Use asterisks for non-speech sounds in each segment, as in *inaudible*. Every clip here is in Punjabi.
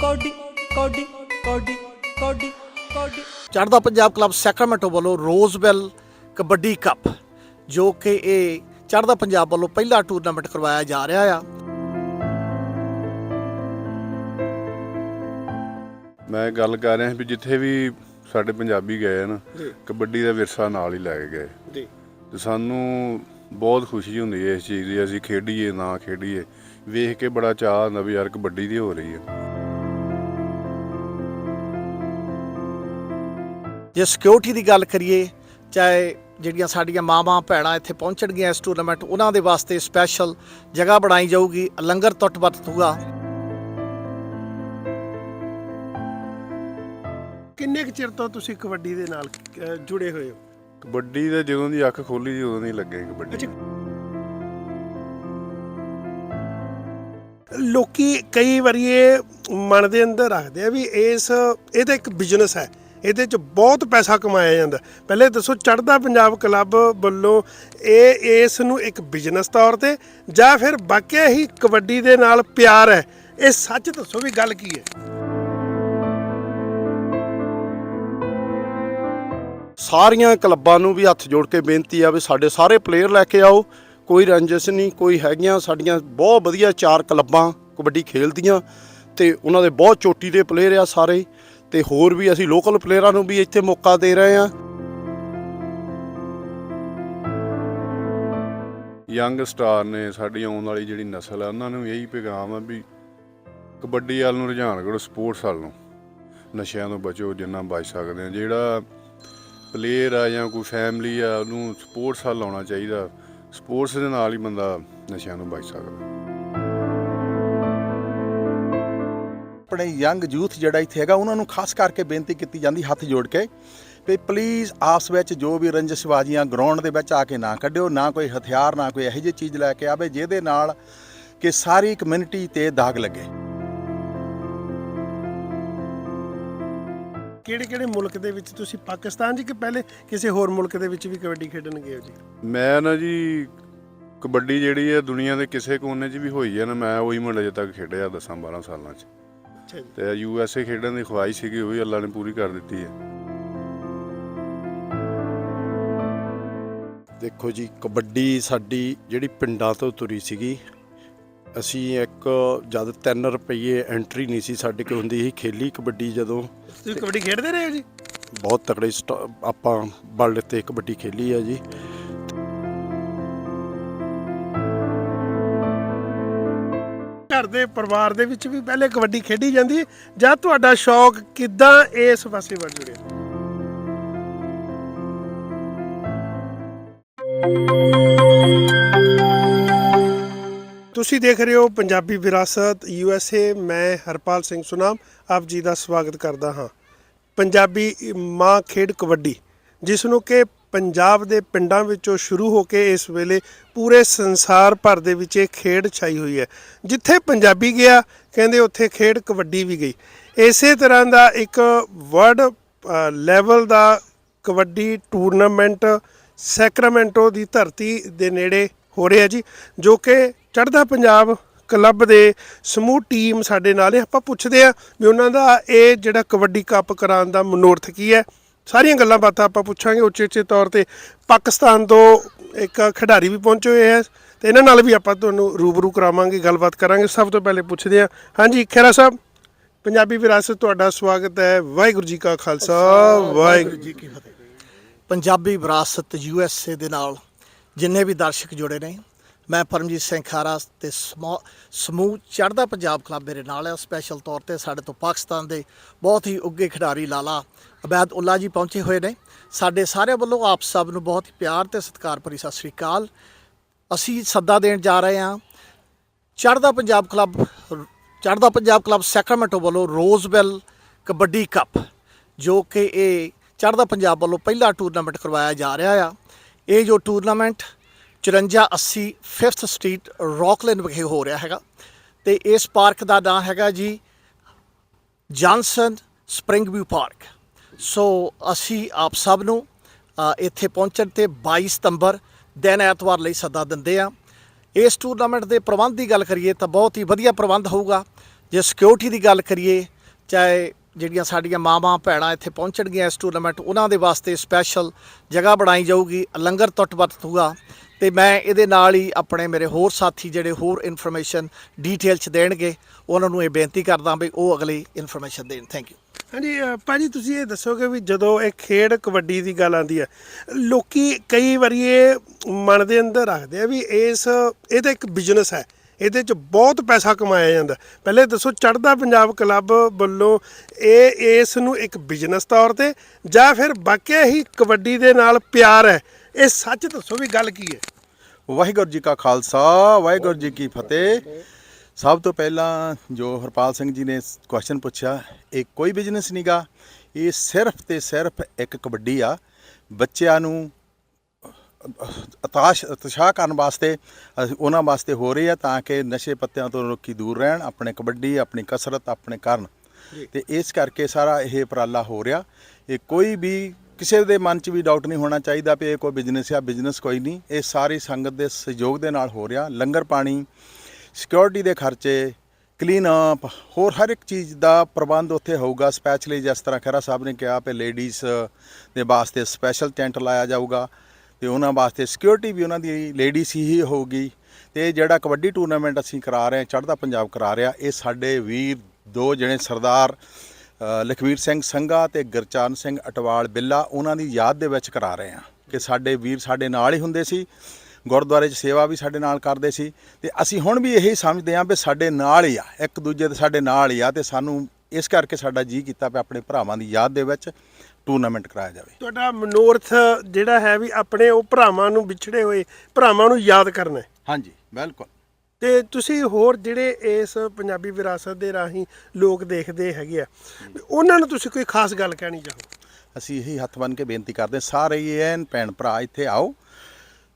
ਕੋਡੀ ਕੋਡੀ ਕੋਡੀ ਕੋਡੀ ਕੋਡੀ। ਚੜ੍ਹਦਾ ਪੰਜਾਬ ਕਲੱਬ ਸੈਕਰਾਮੈਂਟੋ ਵੱਲੋਂ ਰੋਜ਼ਵੈਲ ਕਬੱਡੀ ਕੱਪ ਜੋ ਕਿ ਇਹ ਚੜ੍ਹਦਾ ਪੰਜਾਬ ਵੱਲੋਂ ਪਹਿਲਾ ਟੂਰਨਾਮੈਂਟ ਕਰਵਾਇਆ ਜਾ ਰਿਹਾ ਆ। ਮੈਂ ਗੱਲ ਕਰ ਰਿਹਾ ਵੀ ਜਿੱਥੇ ਵੀ ਸਾਡੇ ਪੰਜਾਬੀ ਗਏ ਨਾ ਜੀ। ਕਬੱਡੀ ਦਾ ਵਿਰਸਾ ਨਾਲ ਹੀ ਲੈ ਕੇ ਗਏ। ਜੀ। ਤੇ ਸਾਨੂੰ ਬਹੁਤ ਖੁਸ਼ੀ ਹੁੰਦੀ ਹੈ ਇਸ ਚੀਜ਼ ਦੀ ਅਸੀਂ ਖੇਡੀਏ ਨਾ ਖੇਡੀਏ ਵੇਖ ਕੇ ਬੜਾ ਚਾਹ ਹੁੰਦਾ ਵੀ ਯਾਰ ਕਬੱਡੀ ਦੀ ਹੋ ਰਹੀ ਹੈ। ਜੇ ਸਿਕਿਉਰਿਟੀ ਦੀ ਗੱਲ ਕਰੀਏ ਚਾਹੇ ਜਿਹੜੀਆਂ ਸਾਡੀਆਂ ਮਾਵਾਂ ਭੈਣਾਂ ਇੱਥੇ ਪਹੁੰਚਣਗੀਆਂ ਇਸ ਟੂਰਨਾਮੈਂਟ ਉਹਨਾਂ ਦੇ ਵਾਸਤੇ ਸਪੈਸ਼ਲ ਜਗ੍ਹਾ ਬਣਾਈ ਜਾਊਗੀ ਲੰਗਰ ਟੁੱਟ ਵਰਤੂਗਾ ਕਿੰਨੇ ਕੁ ਚਿਰ ਤੋਂ ਤੁਸੀਂ ਕਬੱਡੀ ਦੇ ਨਾਲ ਅਹ, ਜੁੜੇ ਹੋਏ ਹੋ? ਕਬੱਡੀ ਦੇ ਜਦੋਂ ਦੀ ਅੱਖ ਖੋਲੀ ਸੀ ਉਦੋਂ ਦੀ ਲੱਗੇ ਕਬੱਡੀ। ਅੱਛਾ। ਲੋਕੀ ਕਈ ਵਾਰੀ ਇਹ ਮਨ ਦੇ ਅੰਦਰ ਰੱਖਦੇ ਆ ਵੀ ਇਸ ਇਹ ਤਾਂ ਇੱਕ ਬਿਜ਼ਨਸ ਹੈ। ਇਹਦੇ ਚ ਬਹੁਤ ਪੈਸਾ ਕਮਾਇਆ ਜਾਂਦਾ। ਪਹਿਲੇ ਦੱਸੋ ਚੜਦਾ ਪੰਜਾਬ ਕਲੱਬ ਵੱਲੋਂ ਇਹ, ਇਸ ਨੂੰ ਇੱਕ ਬਿਜ਼ਨਸ ਤੌਰ ਤੇ ਜਾਂ ਫਿਰ ਵਾਕਿਆ ਹੀ ਕਬੱਡੀ ਦੇ ਨਾਲ ਪਿਆਰ ਹੈ? ਇਹ ਸੱਚ ਦੱਸੋ ਵੀ ਗੱਲ ਕੀ ਹੈ? ਸਾਰੀਆਂ ਕਲੱਬਾਂ ਨੂੰ ਵੀ ਹੱਥ ਜੋੜ ਕੇ ਬੇਨਤੀ ਆ ਵੀ ਸਾਡੇ ਸਾਰੇ ਪਲੇਅਰ ਲੈ ਕੇ ਆਓ। ਕੋਈ ਰੰਜਿਸ਼ ਨਹੀਂ, ਕੋਈ ਹੈਗੀਆਂ। ਸਾਡੀਆਂ ਬਹੁਤ ਵਧੀਆ ਚਾਰ ਕਲੱਬਾਂ ਕਬੱਡੀ ਖੇਲਦੀਆਂ ਤੇ ਉਹਨਾਂ ਦੇ ਬਹੁਤ ਚੋਟੀ ਦੇ ਪਲੇਅਰ ਆ ਸਾਰੇ। ਤੇ ਹੋਰ ਵੀ ਅਸੀਂ ਲੋਕਲ ਪਲੇਅਰਾਂ ਨੂੰ ਵੀ ਇੱਥੇ ਮੌਕਾ ਦੇ ਰਹੇ ਹਾਂ। ਯੰਗ ਸਟਾਰ ਨੇ ਸਾਡੀ ਆਉਣ ਵਾਲੀ ਜਿਹੜੀ ਨਸਲ ਆ, ਉਹਨਾਂ ਨੂੰ ਇਹੀ ਪੈਗਾਮ ਆ ਵੀ ਕਬੱਡੀ ਵੱਲ ਨੂੰ ਰੁਝਾਨ ਕਰੋ ਸਪੋਰਟਸ ਵੱਲ ਨੂੰ ਨਸ਼ਿਆਂ ਤੋਂ ਬਚੋ ਜਿੰਨਾ ਬਚ ਸਕਦੇ ਆ। ਜਿਹੜਾ ਪਲੇਅਰ ਆ ਜਾਂ ਕੋਈ ਫੈਮਿਲੀ ਆ, ਉਹਨੂੰ ਸਪੋਰਟਸ ਵੱਲ ਆਉਣਾ ਚਾਹੀਦਾ। ਸਪੋਰਟਸ ਦੇ ਨਾਲ ਹੀ ਬੰਦਾ ਨਸ਼ਿਆਂ ਤੋਂ ਬਚ ਸਕਦਾ। ਆਪਣੇ ਯੰਗ ਯੂਥ ਜਿਹੜਾ ਇੱਥੇ ਹੈਗਾ ਉਹਨਾਂ ਨੂੰ ਖਾਸ ਕਰਕੇ ਬੇਨਤੀ ਕੀਤੀ ਜਾਂਦੀ ਹੱਥ ਜੋੜ ਕੇ ਵੀ ਪਲੀਜ਼ ਆਪਸ ਵਿੱਚ ਜੋ ਵੀ ਰੰਜਿਸ਼ਬਾਜ਼ੀਆਂ ਗਰਾਊਂਡ ਦੇ ਵਿੱਚ ਆ ਕੇ ਨਾ ਕੱਢਿਓ ਨਾ ਕੋਈ ਹਥਿਆਰ ਨਾ ਕੋਈ ਇਹੋ ਜਿਹੀ ਚੀਜ਼ ਲੈ ਕੇ ਆਵੇ ਜਿਹਦੇ ਨਾਲ ਕਿ ਸਾਰੀ ਕਮਿਊਨਿਟੀ ਤੇ ਦਾਗ ਲੱਗੇ। ਕਿਹੜੇ ਕਿਹੜੇ ਮੁਲਕ ਦੇ ਵਿੱਚ ਤੁਸੀਂ ਪਾਕਿਸਤਾਨ ਜੀ ਕਿ ਪਹਿਲੇ ਕਿਸੇ ਹੋਰ ਮੁਲਕ ਦੇ ਵਿੱਚ ਵੀ ਕਬੱਡੀ ਖੇਡਣ ਗਏ ਹੋ ਜੀ? ਮੈਂ ਨਾ ਜੀ ਕਬੱਡੀ ਜਿਹੜੀ ਹੈ ਦੁਨੀਆ ਦੇ ਕਿਸੇ ਕੋਨੇ 'ਚ ਵੀ ਹੋਈ ਹੈ ਨਾ ਮੈਂ ਉਹੀ ਮੁੰਡੇ ਅਜੇ ਤੱਕ ਖੇਡਿਆ 10 12 ਸਾਲਾਂ 'ਚ। ਅੱਛਾ ਜੀ। ਤੇ ਯੂ ਐਸ ਏ ਖੇਡਣ ਦੀ ਖੁਆਇਸ਼ ਸੀਗੀ ਉਹ ਵੀ ਅੱਲਾ ਨੇ ਪੂਰੀ ਕਰ ਦਿੱਤੀ ਹੈ। ਦੇਖੋ ਜੀ ਕਬੱਡੀ ਸਾਡੀ ਜਿਹੜੀ ਪਿੰਡਾਂ ਤੋਂ ਤੁਰੀ ਸੀਗੀ ਅਸੀਂ ਇੱਕ ਜਦ 3 ਰੁਪਏ ਐਂਟਰੀ ਨਹੀਂ ਸੀ ਸਾਡੇ ਕੋਲ ਹੁੰਦੀ ਸੀ ਖੇਲੀ ਕਬੱਡੀ ਜਦੋਂ। ਤੁਸੀਂ ਕਬੱਡੀ ਖੇਡਦੇ ਰਹੇ ਹੋ ਜੀ? ਬਹੁਤ ਤਕੜੇ ਸਟਾ- ਆਪਾਂ ਵਰਲਡ ਤੇ ਕਬੱਡੀ ਖੇਲੀ ਆ ਜੀ। ਘਰ ਦੇ ਪਰਿਵਾਰ ਦੇ ਵਿੱਚ ਵੀ ਪਹਿਲੇ ਕਬੱਡੀ ਖੇਡੀ ਜਾਂਦੀ ਜਾਂ ਤੁਹਾਡਾ ਸ਼ੌਕ ਕਿੱਦਾਂ ਇਸ ਪਾਸੇ ਵੱਲ ਜੁੜਿਆ? ਤੁਸੀਂ ਦੇਖ ਰਹੇ ਹੋ ਪੰਜਾਬੀ ਵਿਰਾਸਤ ਯੂ ਐਸ ਏ ਮੈਂ ਹਰਪਾਲ ਸਿੰਘ ਸੁਨਾਮ, ਆਪ ਜੀ ਦਾ ਸਵਾਗਤ ਕਰਦਾ ਹਾਂ। ਪੰਜਾਬੀ ਮਾਂ ਖੇਡ ਕਬੱਡੀ, ਜਿਸ ਨੂੰ ਕਿ ਪੰਜਾਬ ਦੇ ਪਿੰਡਾਂ ਵਿੱਚੋਂ ਸ਼ੁਰੂ ਹੋ ਕੇ ਇਸ ਵੇਲੇ ਪੂਰੇ ਸੰਸਾਰ ਭਰ ਦੇ ਵਿੱਚ ਇਹ ਖੇਡ ਛਾਈ ਹੋਈ ਹੈ। ਜਿੱਥੇ ਪੰਜਾਬੀ ਗਿਆ, ਕਹਿੰਦੇ ਉੱਥੇ ਖੇਡ ਕਬੱਡੀ ਵੀ ਗਈ। ਇਸੇ ਤਰ੍ਹਾਂ ਦਾ ਇੱਕ ਵਰਲਡ ਲੈਵਲ ਦਾ ਕਬੱਡੀ ਟੂਰਨਾਮੈਂਟ ਸੈਕਰਾਮੈਂਟੋ ਦੀ ਧਰਤੀ ਦੇ ਨੇੜੇ ਹੋ ਰਿਹਾ ਜੀ, ਜੋ ਕਿ ਚੜ੍ਹਦਾ ਪੰਜਾਬ ਕਲੱਬ ਦੇ ਸਮੂਹ ਟੀਮ ਸਾਡੇ ਨਾਲ ਹੈ ਆਪਾਂ ਪੁੱਛਦੇ ਆ ਵੀ ਉਹਨਾਂ ਦਾ ਇਹ ਜਿਹੜਾ ਕਬੱਡੀ ਕੱਪ ਕਰਾਉਣ ਦਾ ਮਨੋਰਥ ਕੀ ਹੈ। ਸਾਰੀਆਂ ਗੱਲਾਂ ਬਾਤਾਂ ਆਪਾਂ ਪੁੱਛਾਂਗੇ ਉੱਚੇ ਉੱਚੇ ਤੌਰ ਤੇ। ਪਾਕਿਸਤਾਨ ਤੋਂ ਇੱਕ ਖਿਡਾਰੀ ਵੀ ਪਹੁੰਚੇ ਹੋਏ ਆ ਤੇ ਇਹਨਾਂ ਨਾਲ ਵੀ ਆਪਾਂ ਤੁਹਾਨੂੰ ਰੂਬਰੂ ਕਰਾਵਾਂਗੇ ਗੱਲਬਾਤ ਕਰਾਂਗੇ। ਸਭ ਤੋਂ ਪਹਿਲੇ ਪੁੱਛਦੇ ਆ ਹਾਂਜੀ ਖੇਰਾ ਸਾਹਿਬ ਪੰਜਾਬੀ ਵਿਰਾਸਤ ਤੁਹਾਡਾ ਸਵਾਗਤ ਹੈ। ਵਾਹਿਗੁਰੂ ਜੀ ਕਾ ਖਾਲਸਾ ਵਾਹਿਗੁਰੂ ਜੀ ਕੀ ਫਤਿਹ। ਪੰਜਾਬੀ ਵਿਰਾਸਤ ਯੂ ਐਸ ਏ ਦੇ ਨਾਲ ਜਿੰਨੇ ਵੀ ਦਰਸ਼ਕ ਜੁੜੇ ਨੇ ਮੈਂ ਪਰਮਜੀਤ ਸਿੰਘ ਖਾਰਾ ਤੇ ਸਮਾ- ਸਮੂਹ ਚੜ੍ਹਦਾ ਪੰਜਾਬ ਕਲੱਬ ਮੇਰੇ ਨਾਲ ਹੈ। ਸਪੈਸ਼ਲ ਤੌਰ ਤੇ ਸਾਡੇ ਤੋਂ ਪਾਕਿਸਤਾਨ ਦੇ ਬਹੁਤ ਹੀ ਉੱਗੇ ਖਿਡਾਰੀ ਲਾਲਾ ਅਬੈਦ ਉੱਲਾ ਜੀ ਪਹੁੰਚੇ ਹੋਏ ਨੇ। ਸਾਡੇ ਸਾਰਿਆਂ ਵੱਲੋਂ ਆਪ ਸਭ ਨੂੰ ਬਹੁਤ ਹੀ ਪਿਆਰ ਤੇ ਸਤਿਕਾਰ ਭਰੀ ਸਤਿ ਸ੍ਰੀ ਅਕਾਲ। ਅਸੀਂ ਸੱਦਾ ਦੇਣ ਜਾ ਰਹੇ ਹਾਂ। ਚੜ੍ਹਦਾ ਪੰਜਾਬ ਕਲੱਬ, ਚੜ੍ਹਦਾ ਪੰਜਾਬ ਕਲੱਬ ਸੈਕਰਾਮੈਂਟੋ ਵੱਲੋਂ ਰੋਜ਼ਵੈਲ ਕਬੱਡੀ ਕੱਪ, ਜੋ ਕਿ ਇਹ ਚੜ੍ਹਦਾ ਪੰਜਾਬ ਵੱਲੋਂ ਪਹਿਲਾ ਟੂਰਨਾਮੈਂਟ ਕਰਵਾਇਆ ਜਾ ਰਿਹਾ ਆ। ਇਹ ਜੋ ਟੂਰਨਾਮੈਂਟ 5480 5th ਸਟਰੀਟ ਰੌਕਲੈਂਡ ਵਿਖੇ ਹੋ ਰਿਹਾ ਹੈਗਾ। ਤੇ ਇਸ ਪਾਰਕ ਦਾ ਨਾਮ ਹੈਗਾ ਜੀ Johnson spring view park. So ਅਸੀਂ ਆਪ ਸਭ ਨੂੰ ਇੱਥੇ ਪਹੁੰਚਣ ਤੇ 22 ਸਤੰਬਰ ਦਿਨ ਐਤਵਾਰ ਲਈ ਸੱਦਾ ਦਿੰਦੇ ਆ ਇਸ ਟੂਰਨਾਮੈਂਟ ਦੇ ਪ੍ਰਬੰਧ ਦੀ ਗੱਲ ਕਰੀਏ ਤਾਂ ਬਹੁਤ ਹੀ ਵਧੀਆ ਪ੍ਰਬੰਧ ਹੋਊਗਾ। ਜੇ ਸਿਕਿਉਰਿਟੀ ਦੀ ਗੱਲ ਕਰੀਏ, ਚਾਹੇ ਜਿਹੜੀਆਂ ਸਾਡੀਆਂ ਮਾਵਾਂ ਭੈਣਾਂ ਇੱਥੇ ਪਹੁੰਚਣਗੀਆਂ ਇਸ ਟੂਰਨਾਮੈਂਟ ਉਹਨਾਂ ਦੇ ਵਾਸਤੇ ਸਪੈਸ਼ਲ ਜਗ੍ਹਾ ਬਣਾਈ ਜਾਊਗੀ, ਲੰਗਰ ਟੁੱਟ ਵਰਤੂਗਾ। ਤੇ ਮੈਂ ਇਹਦੇ ਨਾਲ ਹੀ ਆਪਣੇ ਮੇਰੇ ਹੋਰ ਸਾਥੀ ਜਿਹੜੇ ਹੋਰ ਇਨਫੋਰਮੇਸ਼ਨ ਡਿਟੇਲ ਚ ਦੇਣਗੇ ਉਹਨਾਂ ਨੂੰ ਇਹ ਬੇਨਤੀ ਕਰਦਾ ਵੀ ਉਹ ਅਗਲੀ ਇਨਫੋਰਮੇਸ਼ਨ ਦੇਣ। ਥੈਂਕ ਯੂ ਹਾਂਜੀ ਅ, ਭਾਜੀ ਤੁਸੀਂ ਇਹ ਦੱਸੋਗੇ ਵੀ ਜਦੋਂ ਇਹ ਖੇਡ ਕਬੱਡੀ ਦੀ ਗੱਲ ਆਉਂਦੀ ਹੈ ਲੋਕੀ ਕਈ ਵਾਰੀ ਇਹ ਮਨ ਦੇ ਅੰਦਰ ਰੱਖਦੇ ਆ ਵੀ ਇਸ ਇਹ ਤਾਂ ਇੱਕ ਬਿਜ਼ਨਸ ਹੈ ਇਹਦੇ 'ਚ ਬਹੁਤ ਪੈਸਾ ਕਮਾਇਆ ਜਾਂਦਾ। ਪਹਿਲੇ ਦੱਸੋ ਚੜਦਾ ਪੰਜਾਬ ਕਲੱਬ ਵੱਲੋਂ ਇਹ ਇਸ ਨੂੰ ਇੱਕ ਬਿਜ਼ਨਸ ਤੌਰ ਤੇ ਜਾਂ ਫਿਰ ਵਾਕਿਆ ਹੀ ਕਬੱਡੀ ਦੇ ਨਾਲ ਪਿਆਰ ਹੈ ਇਹ ਸੱਚ ਦੱਸੋ ਵੀ ਗੱਲ ਕੀ ਹੈ? ਵਾਹਿਗੁਰੂ ਜੀ ਕਾ ਖਾਲਸਾ ਵਾਹਿਗੁਰੂ ਜੀ ਕੀ ਫਤਿਹ। ਸਭ ਤੋਂ ਪਹਿਲਾਂ ਜੋ ਹਰਪਾਲ ਸਿੰਘ ਜੀ ਨੇ ਕੁਐਸਚਨ ਪੁੱਛਿਆ ਇਹ ਕੋਈ ਬਿਜ਼ਨਸ ਨਹੀਂਗਾ ਇਹ ਸਿਰਫ ਤੇ ਸਿਰਫ ਇੱਕ ਕਬੱਡੀ ਆ। ਬੱਚਿਆਂ ਨੂੰ ਅਤਾਸ਼ ਉਤਸ਼ਾਹ ਕਰਨ ਵਾਸਤੇ ਉਹਨਾਂ ਵਾਸਤੇ ਹੋ ਰਹੀ ਆ ਤਾਂ ਕਿ ਨਸ਼ੇ ਪੱਤਿਆਂ ਤੋਂ ਲੋਕੀ ਦੂਰ ਰਹਿਣ ਆਪਣੇ ਕਬੱਡੀ ਆਪਣੀ ਕਸਰਤ ਆਪਣੇ ਕਰਨ। ਤੇ ਇਸ ਕਰਕੇ ਸਾਰਾ ਇਹ ਉਪਰਾਲਾ ਹੋ ਰਿਹਾ। ਇਹ ਕੋਈ ਵੀ ਕਿਸੇ ਦੇ ਮਨ 'ਚ ਵੀ ਡਾਊਟ ਨਹੀਂ ਹੋਣਾ ਚਾਹੀਦਾ ਵੀ ਇਹ ਕੋਈ ਬਿਜ਼ਨਸ ਆ ਬਿਜ਼ਨਸ ਕੋਈ ਨਹੀਂ। ਇਹ ਸਾਰੀ ਸੰਗਤ ਦੇ ਸਹਿਯੋਗ ਦੇ ਨਾਲ ਹੋ ਰਿਹਾ। ਲੰਗਰ ਪਾਣੀ ਸਿਕਿਉਰਿਟੀ ਦੇ ਖਰਚੇ ਕਲੀਨ ਅਪ ਹੋਰ ਹਰ ਇੱਕ ਚੀਜ਼ ਦਾ ਪ੍ਰਬੰਧ ਉੱਥੇ ਹੋਊਗਾ। ਸਪੈਸ਼ਲੀ ਜਿਸ ਤਰ੍ਹਾਂ ਖਹਿਰਾ ਸਾਹਿਬ ਨੇ ਕਿਹਾ ਕਿ ਲੇਡੀਜ਼ ਦੇ ਵਾਸਤੇ ਸਪੈਸ਼ਲ ਟੈਂਟ ਲਾਇਆ ਜਾਊਗਾ ਤੇ ਉਹਨਾਂ ਵਾਸਤੇ ਸਿਕਿਉਰਿਟੀ ਵੀ ਉਹਨਾਂ ਦੀ ਲੇਡੀਜ਼ ਹੀ ਹੋਊਗੀ। ਤੇ ਇਹ ਜਿਹੜਾ ਕਬੱਡੀ ਟੂਰਨਾਮੈਂਟ ਅਸੀਂ ਕਰਾ ਰਹੇ ਹਾਂ, ਚੜ੍ਹਦਾ ਪੰਜਾਬ ਕਰਾ ਰਿਹਾ, ਇਹ ਸਾਡੇ ਵੀਰ ਦੋ ਜਣੇ ਸਰਦਾਰ ਲਖਵੀਰ ਸਿੰਘ ਸੰਘਾ ਤੇ ਗੁਰਚਰਨ ਸਿੰਘ ਅਟਵਾਲ ਬਿੱਲਾ ਉਹਨਾਂ ਦੀ ਯਾਦ ਦੇ ਵਿੱਚ ਕਰਾ ਰਹੇ ਹਾਂ ਕਿ ਸਾਡੇ ਵੀਰ ਸਾਡੇ ਨਾਲ ਹੀ ਹੁੰਦੇ ਸੀ ਗੁਰਦੁਆਰੇ 'ਚ ਸੇਵਾ ਵੀ ਸਾਡੇ ਨਾਲ ਕਰਦੇ ਸੀ ਤੇ ਅਸੀਂ ਹੁਣ ਵੀ ਇਹੀ ਸਮਝਦੇ ਹਾਂ ਵੀ ਸਾਡੇ ਨਾਲ ਹੀ ਆ ਇੱਕ ਦੂਜੇ ਦੇ ਸਾਡੇ ਨਾਲ ਹੀ ਆ ਤੇ ਸਾਨੂੰ ਇਸ ਕਰਕੇ ਸਾਡਾ ਜੀ ਕੀਤਾ ਵੀ ਆਪਣੇ ਭਰਾਵਾਂ ਦੀ ਯਾਦ ਦੇ ਵਿੱਚ ਟੂਰਨਾਮੈਂਟ ਕਰਾਇਆ ਜਾਵੇ। ਤੁਹਾਡਾ ਮਨੋਰਥ ਜਿਹੜਾ ਹੈ ਵੀ ਆਪਣੇ ਉਹ ਭਰਾਵਾਂ ਨੂੰ ਵਿਛੜੇ ਹੋਏ ਭਰਾਵਾਂ ਨੂੰ ਯਾਦ ਕਰਨਾ ਹਾਂਜੀ ਬਿਲਕੁਲ। ਤੇ ਤੁਸੀਂ ਹੋਰ ਜਿਹੜੇ ਇਸ ਪੰਜਾਬੀ ਵਿਰਾਸਤ ਦੇ ਰਾਹੀਂ ਲੋਕ ਦੇਖਦੇ ਹੈਗੇ ਆ ਵੀ ਉਹਨਾਂ ਨੂੰ ਤੁਸੀਂ ਕੋਈ ਖਾਸ ਗੱਲ ਕਹਿਣੀ ਚਾਹੋ? ਅਸੀਂ ਇਹੀ ਹੱਥ ਬੰਨ ਕੇ ਬੇਨਤੀ ਕਰਦੇ ਸਾਰੇ ਹੀ ਐਨ ਭੈਣ ਭਰਾ ਇੱਥੇ ਆਓ,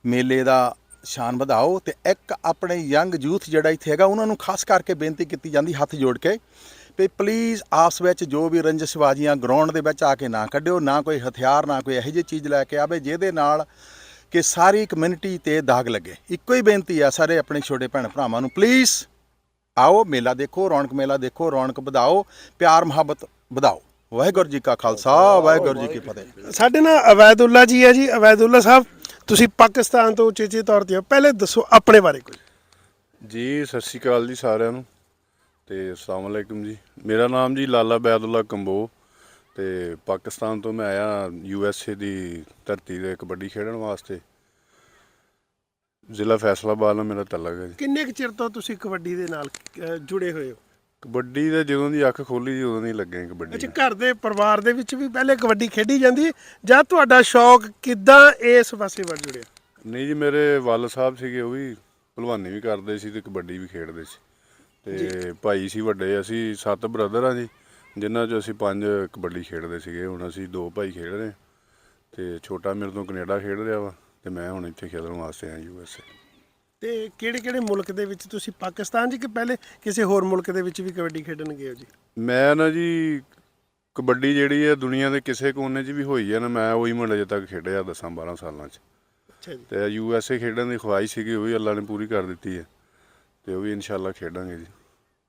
ਮੇਲੇ ਦਾ ਸ਼ਾਨ ਵਧਾਓ ਤੇ ਇੱਕ ਆਪਣੇ ਯੰਗ ਯੂਥ ਜਿਹੜਾ ਇੱਥੇ ਹੈਗਾ, ਉਹਨਾਂ ਨੂੰ ਖਾਸ ਕਰਕੇ ਬੇਨਤੀ ਕੀਤੀ ਜਾਂਦੀ ਹੱਥ ਜੋੜ ਕੇ ਵੀ ਪਲੀਜ਼ ਆਪਸ ਵਿੱਚ ਜੋ ਵੀ ਰੰਜਿਸ਼ਬਾਜ਼ੀਆਂ ਗਰਾਊਂਡ ਦੇ ਵਿੱਚ ਆ ਕੇ ਨਾ ਕੱਢਿਓ, ਨਾ ਕੋਈ ਹਥਿਆਰ, ਨਾ ਕੋਈ ਇਹੋ ਜਿਹੀ ਚੀਜ਼ ਲੈ ਕੇ ਆਵੇ, ਜਿਹਦੇ ਨਾਲ ਕਿ ਸਾਰੀ ਕਮਿਊਨਿਟੀ ਤੇ ਦਾਗ ਲੱਗੇ। ਇੱਕੋ ਹੀ ਬੇਨਤੀ ਆ ਸਾਰੇ ਆਪਣੇ ਛੋਟੇ ਭੈਣ ਭਰਾਵਾਂ ਨੂੰ ਪਲੀਜ਼ ਆਓ ਮੇਲਾ ਦੇਖੋ ਰੌਣਕ ਮੇਲਾ ਦੇਖੋ ਰੌਣਕ ਵਧਾਓ ਪਿਆਰ ਮੁਹੱਬਤ ਵਧਾਓ। ਵਾਹਿਗੁਰੂ ਜੀ ਕਾ ਖਾਲਸਾ ਵਾਹਿਗੁਰੂ ਜੀ ਕੀ ਫਤਿਹ। ਸਾਡੇ ਨਾਲ ਅਵੈਦੁੱਲਾ ਜੀ ਹੈ ਜੀ ਅਵੈਦੁੱਲਾ ਸਾਹਿਬ ਤੁਸੀਂ ਪਾਕਿਸਤਾਨ ਤੋਂ ਉਚੇਚੇ ਤੌਰ ਤੇ ਪਹਿਲੇ ਦੱਸੋ ਆਪਣੇ ਬਾਰੇ ਕੁਝ ਜੀ ਸਤਿ ਸ਼੍ਰੀ ਅਕਾਲ ਜੀ ਸਾਰਿਆਂ ਨੂੰ ਤੇ ਅਸਲਾਮ ਅਲੈਕੁਮ ਜੀ। ਮੇਰਾ ਨਾਮ ਜੀ ਲਾਲਾ ਬੈਦੁੱਲਾ ਕੰਬੋ। ਤੇ ਪਾਕਿਸਤਾਨ ਤੋਂ ਮੈਂ ਆਇਆ ਯੂ ਐਸ ਏ ਦੀ ਧਰਤੀ ਤੇ ਕਬੱਡੀ ਖੇਡਣ ਵਾਸਤੇ। ਜ਼ਿਲ੍ਹਾ ਫੈਸਲਾਬਾਦ ਨਾਲ ਮੇਰਾ ਤਲਕ ਹੈ ਜੀ। ਕਿੰਨੇ ਕੁ ਚਿਰ ਤੋਂ ਤੁਸੀਂ ਕਬੱਡੀ ਦੇ ਨਾਲ ਅਹ, ਜੁੜੇ ਹੋਏ ਹੋ? ਕਬੱਡੀ ਦੇ ਜਦੋਂ ਦੀ ਅੱਖ ਖੋਲੀ ਜੀ ਉਦੋਂ ਦੀ ਲੱਗੇ ਕਬੱਡੀ ਅੱਛਾ। ਘਰ ਦੇ ਪਰਿਵਾਰ ਦੇ ਵਿੱਚ ਵੀ ਪਹਿਲੇ ਕਬੱਡੀ ਖੇਡੀ ਜਾਂਦੀ ਹੈ? ਜਾਂ ਤੁਹਾਡਾ ਸ਼ੌਕ ਕਿੱਦਾਂ ਇਸ ਪਾਸੇ ਵੱਲ ਜੁੜਿਆ? ਨਹੀਂ ਜੀ ਮੇਰੇ ਵੱਲ ਸਾਹਿਬ ਸੀਗੇ ਉਹ ਵੀ ਭਲਵਾਨੀ ਵੀ ਕਰਦੇ ਸੀ ਤੇ ਕਬੱਡੀ ਵੀ ਖੇਡਦੇ ਸੀ। ਤੇ ਭਾਈ ਸੀ ਵੱਡੇ ਅਸੀਂ ਸੱਤ ਬ੍ਰਦਰ ਆ ਜੀ। ਜਿਨ੍ਹਾਂ ਚੋਂ ਅਸੀਂ ਪੰਜ ਕਬੱਡੀ ਖੇਡਦੇ ਸੀਗੇ ਹੁਣ ਅਸੀਂ ਦੋ ਭਾਈ ਖੇਡ ਰਹੇ ਤੇ ਛੋਟਾ ਮੇਰੇ ਤੋਂ ਕੈਨੇਡਾ ਖੇਡ ਰਿਹਾ ਵਾ ਤੇ ਮੈਂ ਹੁਣ ਇੱਥੇ ਖੇਡਣ ਵਾਸਤੇ ਆਇਆ ਯੂ ਐਸ ਏ। ਤੇ ਕਿਹੜੇ ਕਿਹੜੇ ਮੁਲਕ ਦੇ ਵਿੱਚ ਤੁਸੀਂ ਪਾਕਿਸਤਾਨ 'ਚ ਕਿ ਪਹਿਲੇ ਕਿਸੇ ਹੋਰ ਮੁਲਕ ਦੇ ਵਿੱਚ ਵੀ ਕਬੱਡੀ ਖੇਡਣ ਗਏ ਹੋ ਜੀ? ਮੈਂ ਨਾ ਜੀ ਕਬੱਡੀ ਜਿਹੜੀ ਹੈ ਦੁਨੀਆ ਦੇ ਕਿਸੇ ਕੋਨੇ 'ਚ ਵੀ ਹੋਈ ਹੈ ਨਾ ਮੈਂ ਉਹੀ ਮੁੰਡੇ ਅਜੇ ਤੱਕ ਖੇਡਿਆ 10 12 ਸਾਲਾਂ 'ਚ। ਅੱਛਾ ਜੀ। ਤੇ ਯੂ ਐਸ ਏ ਖੇਡਣ ਦੀ ਖੁਆਇਸ਼ ਸੀਗੀ ਉਹ ਵੀ ਅੱਲਾ ਨੇ ਪੂਰੀ ਕਰ ਦਿੱਤੀ ਹੈ ਤੇ ਉਹ ਵੀ ਇਨਸ਼ਾਅੱਲਾ ਖੇਡਾਂਗੇ ਜੀ।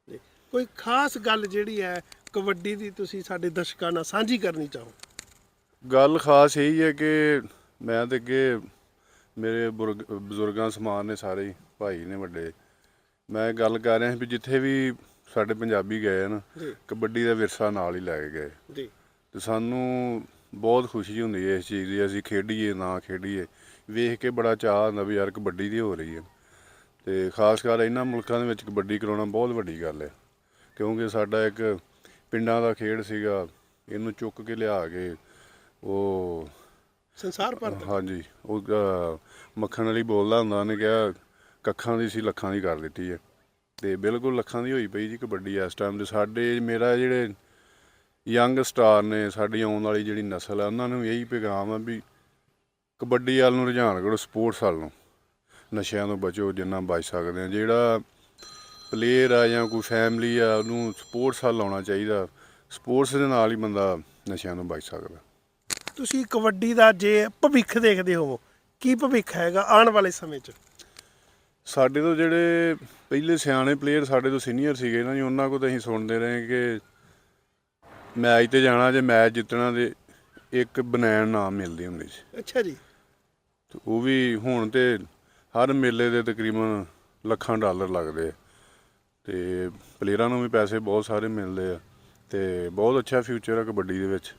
ਜੀ। ਕੋਈ ਖਾਸ ਗੱਲ ਜਿਹੜੀ ਹੈ ਕਬੱਡੀ ਦੀ ਤੁਸੀਂ ਸਾਡੇ ਦਰਸ਼ਕਾਂ ਨਾਲ ਸਾਂਝੀ ਕਰਨੀ ਚਾਹੋ? ਗੱਲ ਖਾਸ ਇਹੀ ਹੈ ਕਿ ਮੈਂ ਤੇ ਅੱਗੇ ਮੇਰੇ ਬੁਰਗ- ਬਜ਼ੁਰਗਾਂ ਸਮਾਨ ਨੇ ਸਾਰੇ ਹੀ, ਭਾਈ ਨੇ ਵੱਡੇ। ਮੈਂ ਗੱਲ ਕਰ ਰਿਹਾ ਸੀ ਵੀ ਜਿੱਥੇ ਵੀ ਸਾਡੇ ਪੰਜਾਬੀ ਗਏ ਨਾ ਜੀ। ਕਬੱਡੀ ਦਾ ਵਿਰਸਾ ਨਾਲ ਹੀ ਲੈ ਕੇ ਗਏ। ਜੀ। ਤੇ ਸਾਨੂੰ ਬਹੁਤ ਖੁਸ਼ੀ ਹੁੰਦੀ ਹੈ ਇਸ ਚੀਜ਼ ਦੀ ਅਸੀਂ ਖੇਡੀਏ ਨਾ ਖੇਡੀਏ। ਵੇਖ ਕੇ ਬੜਾ ਚਾਹ ਹੁੰਦਾ ਵੀ ਯਾਰ ਕਬੱਡੀ ਦੀ ਹੋ ਰਹੀ ਹੈ। ਤੇ ਖਾਸ ਕਰ ਇਹਨਾਂ ਮੁਲਕਾਂ ਦੇ ਵਿੱਚ ਕਬੱਡੀ ਕਰਾਉਣਾ ਬਹੁਤ ਵੱਡੀ ਗੱਲ ਹੈ। ਕਿਉਂਕਿ ਸਾਡਾ ਇੱਕ ਪਿੰਡਾਂ ਦਾ ਖੇਡ ਸੀਗਾ ਇਹਨੂੰ ਚੁੱਕ ਕੇ ਲਿਆ ਕੇ ਉਹ ਸੰਸਾਰ ਭਰ ਹਾਂਜੀ ਉਹ ਅਹ, ਮੱਖਣ ਵਾਲੀ ਬੋਲਦਾ ਹੁੰਦਾ ਉਹਨੇ ਕਿਹਾ ਕੱਖਾਂ ਦੀ ਸੀ ਲੱਖਾਂ ਦੀ ਕਰ ਦਿੱਤੀ ਹੈ। ਤੇ ਬਿਲਕੁਲ ਲੱਖਾਂ ਦੀ ਹੋਈ ਪਈ ਜੀ ਕਬੱਡੀ ਇਸ ਟਾਈਮ ਤੇ। ਸਾਡੇ ਮੇਰਾ ਜਿਹੜੇ ਯੰਗ ਸਟਾਰ ਨੇ ਸਾਡੀ ਆਉਣ ਵਾਲੀ ਜਿਹੜੀ ਨਸਲ ਹੈ ਉਹਨਾਂ ਨੂੰ ਇਹੀ ਪੈਗਾਮ ਆ ਵੀ ਕਬੱਡੀ ਵੱਲ ਨੂੰ ਰੁਝਾਨ ਕਰੋ ਸਪੋਰਟਸ ਵੱਲ ਨੂੰ। ਨਸ਼ਿਆਂ ਤੋਂ ਬਚੋ ਜਿੰਨਾ ਬਚ ਸਕਦੇ ਆ ਜਿਹੜਾ ਪਲੇਅਰ ਆ ਜਾਂ ਕੋਈ ਫੈਮਿਲੀ ਆ ਉਹਨੂੰ ਸਪੋਰਟਸ ਵੱਲ ਆਉਣਾ ਚਾਹੀਦਾ। ਸਪੋਰਟਸ ਦੇ ਨਾਲ ਹੀ ਬੰਦਾ ਨਸ਼ਿਆਂ ਤੋਂ ਬਚ ਸਕਦਾ। ਤੁਸੀਂ ਕਬੱਡੀ ਦਾ ਜੇ ਭਵਿੱਖ ਦੇਖਦੇ ਹੋ ਕੀ ਭਵਿੱਖ ਹੈਗਾ ਆਉਣ ਵਾਲੇ ਸਮੇਂ 'ਚ? ਸਾਡੇ ਤੋਂ ਜਿਹੜੇ ਪਹਿਲੇ ਸਿਆਣੇ ਪਲੇਅਰ ਸਾਡੇ ਤੋਂ ਸੀਨੀਅਰ ਸੀਗੇ ਨਾ ਜੀ ਉਹਨਾਂ ਕੋਲ ਤਾਂ ਅਸੀਂ ਸੁਣਦੇ ਰਹੇ ਕਿ ਮੈਚ ਤੇ ਜਾਣਾ ਜੇ ਮੈਚ ਜਿੱਤਣਾ ਤੇ ਇੱਕ ਬਨੈਣ ਨਾਮ ਮਿਲਦੀ ਹੁੰਦੀ ਸੀ। ਅੱਛਾ ਜੀ। ਤੇ ਉਹ ਵੀ ਹੁਣ ਤੇ ਹਰ ਮੇਲੇ ਦੇ ਤਕਰੀਬਨ ਲੱਖਾਂ ਡਾਲਰ ਲੱਗਦੇ ਆ। ਤੇ ਪਲੇਅਰਾਂ ਨੂੰ ਵੀ ਪੈਸੇ ਬਹੁਤ ਸਾਰੇ ਮਿਲਦੇ ਆ ਤੇ ਬਹੁਤ ਅੱਛਾ ਫਿਊਚਰ ਆ ਕਬੱਡੀ ਦੇ ਵਿੱਚ।